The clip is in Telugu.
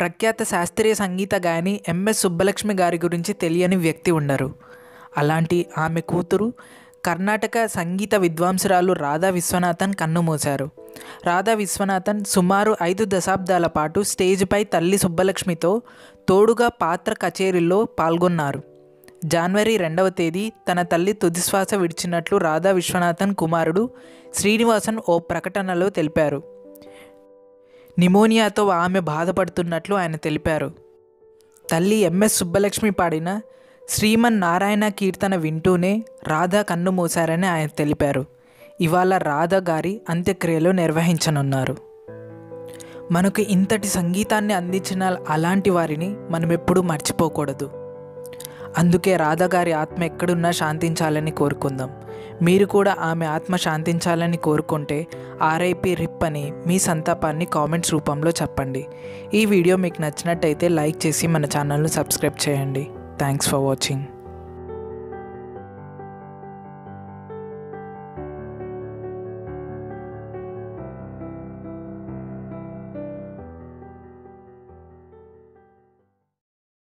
ప్రఖ్యాత శాస్త్రీయ సంగీత గాయని ఎంఎస్ సుబ్బలక్ష్మి గారి గురించి తెలియని వ్యక్తి ఉండరు. అలాంటి ఆమె కూతురు కర్ణాటక సంగీత విద్వాంసురాలు రాధా విశ్వనాథన్ కన్నుమూశారు రాధా విశ్వనాథన్ సుమారు ఐదు దశాబ్దాల పాటు స్టేజ్పై తల్లి సుబ్బలక్ష్మితో తోడుగా పాత్ర కచేరీల్లో పాల్గొన్నారు. జనవరి రెండవ తేదీ తన తల్లి తుదిశ్వాస విడిచినట్లు రాధా విశ్వనాథన్ కుమారుడు శ్రీనివాసన్ ఓ ప్రకటనలో తెలిపారు. నిమోనియాతో ఆమె బాధపడుతున్నట్లు ఆయన తెలిపారు. తల్లి ఎంఎస్ సుబ్బలక్ష్మి పాడిన శ్రీమన్ నారాయణ కీర్తన వింటూనే రాధా కన్ను మూశారని ఆయన తెలిపారు. ఇవాళ రాధా గారి అంత్యక్రియలు నిర్వహించనున్నారు. మనకు ఇంతటి సంగీతాన్ని అందించిన అలాంటి వారిని మనం ఎప్పుడూ మర్చిపోకూడదు. అందుకే రాధా గారి ఆత్మ ఎక్కడున్నా శాంతించాలని కోరుకుందాం. మీరు కూడా ఆమె ఆత్మ శాంతించాలని కోరుకుంటే ఆర్ఐపి రిప్ అని మీ సంతాపాన్ని కామెంట్స్ రూపంలో చెప్పండి. ఈ వీడియో మీకు నచ్చినట్టయితే లైక్ చేసి మన ఛానల్ను సబ్స్క్రైబ్ చేయండి. Thanks for watching.